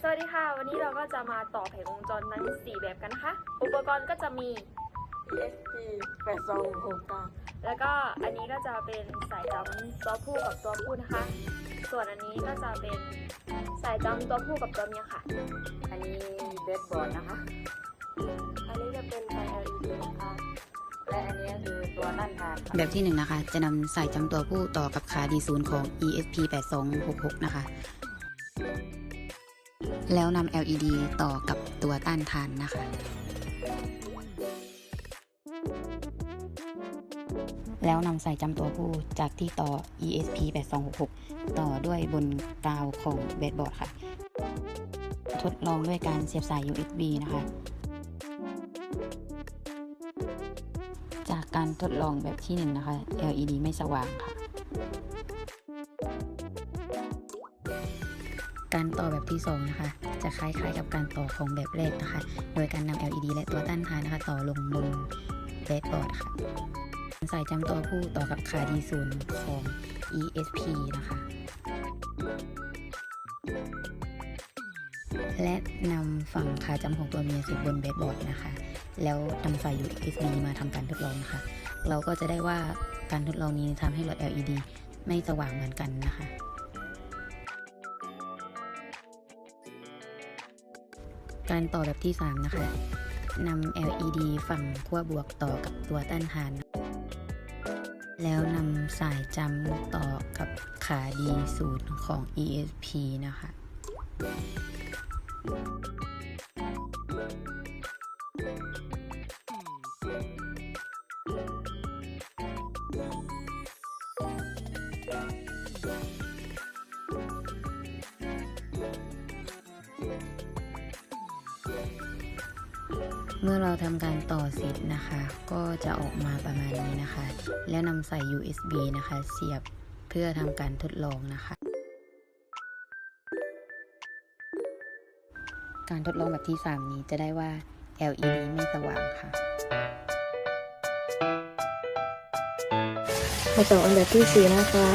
สวัสดีค่ะ วันนี้เราก็จะมาต่อแผงวงจรทั้ง 4 แบบกันนะคะ อุปกรณ์ก็จะมี ESP แปดสองหกเก้าแล้วก็อันนี้ก็จะเป็นสายจำตัวผู้กับตัวผู้นะคะ ส่วนอันนี้ก็จะเป็นสายจำตัวผู้กับตัวเมียค่ะ อันนี้เบสบอร์ดนะคะ อันนี้จะเป็นไฟ LED นะคะ และอันนี้คือตัวต้านทานค่ะ แบบที่หนึ่งนะคะ จะนำสายจำตัวผู้ต่อกับขา D0 ของ ESP 8266 นะคะ แล้วนำ LED ต่อกับตัวต้านทานนะคะ แล้วนำสายจำตัวผู้จากที่ต่อ ESP 8266 ต่อด้วยบนกราวของเบสบอร์ดค่ะ ทดลองด้วยการเสียบสาย USB นะคะ จากการทดลองแบบที่หนึ่งนะคะ LED ไม่สว่างค่ะ การต่อแบบที่สองนะคะ จะคล้ายๆกับการต่อของแบบแรกนะคะ โดยการนำ LED และตัวต้านทานนะคะ ต่อลงบนเบสบอร์ดค่ะสายจำตัวผู้ต่อกับขา D0 ของ ESP นะคะและนำฝั่งขาจำของตัวเมียเสียบบนเบสบอร์ดนะคะ แล้วนำสาย USB มาทำการทดลองนะคะ เราก็จะได้ว่าการทดลองนี้ทำให้หลอด LED ไม่สว่างเหมือนกันนะคะ การต่อแบบที่ 3 นะคะนำ LED ฝั่งขั้วบวกต่อกับตัวต้านทาน แล้วนำสายจำต่อกับขา D0 ของ ESP นะคะ เมื่อเราทำการต่อเสร็จนะคะ ก็จะออกมาประมาณนี้นะคะ แล้วนำใส่ USB นะคะ เสียบเพื่อทำการทดลองนะคะ การทดลองแบบที่ 3 นี้จะได้ว่า LED ไม่สว่างค่ะมาต่ออันดับที่สี่นะคะ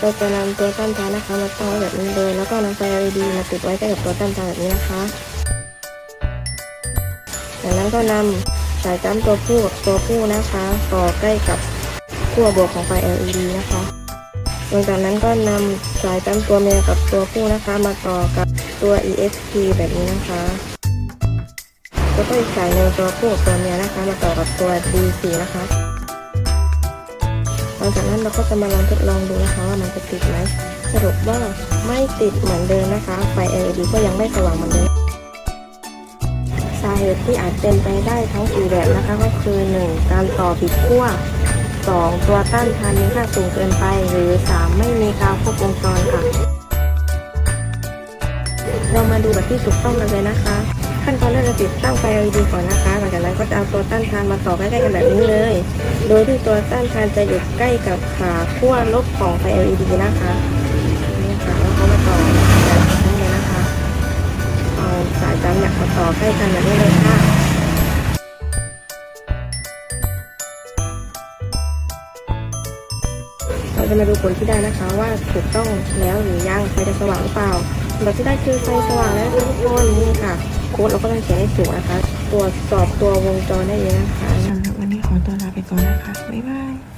เราจะนำตัวต้านทานนะคะมาต่อแบบนี้เลย แล้วก็นำไฟ LED มาติดไว้ใกล้กับตัวต้านทานแบบนี้นะคะ จากนั้นก็นำสายจ้ำตัวผู้กับตัวผู้นะคะ ต่อใกล้กับขั้วบวกของไฟ LED นะคะหลังจากนั้นก็นำสายจ้ำตัวเมียกับตัวผู้นะคะ มาต่อกับตัว ESP แบบนี้นะคะแล้วก็อีกสายหนึ่งตัวผู้กับตัวเมียนะคะ มาต่อกับตัว D4 นะคะหลังจากนั้นเราก็จะมาลองทดลองดูนะคะว่ามันจะติดไหมสรุปว่าไม่ติดเหมือนเดิมนะคะ ไฟ LED ก็ยังไม่สว่างเหมือนเดิม สาเหตุที่อาจเป็นไปได้ทั้งสี่แบบนะคะก็คือ 1. การต่อผิดขั้ว 2. ตัวต้านทานมีค่าสูงเกินไป หรือ 3. ไม่มีกาวควบวงจรค่ะ เรามาดูแบบที่ถูกต้องกันเลยนะคะ ขั้นตอนแรกเราติดตั้งไฟ LED ก่อนนะคะ หลังจากนั้นก็จะเอาตัวต้านทานมาต่อใกล้ๆกันแบบนี้เลย โดยที่ตัวต้านทานจะอยู่ใกล้กับขาขั้วลบของไฟ LED นะคะนี่ค่ะแล้วก็มาต่อ สายจำเนี่ยมาต่อใกล้กันแบบนี้เลยค่ะเราจะมาดูผลที่ได้นะคะว่าถูกต้องแล้วหรือยังไฟจะสว่างหรือเปล่าผลที่ได้คือไฟสว่างแล้วทุกคนนี่ค่ะโค้ดเราก็ต้องเขียนให้ถูกนะคะตรวจสอบตัววงจรได้เลยนะคะสำหรับวันนี้ขอตัวลาไปก่อนนะคะบ๊ายบาย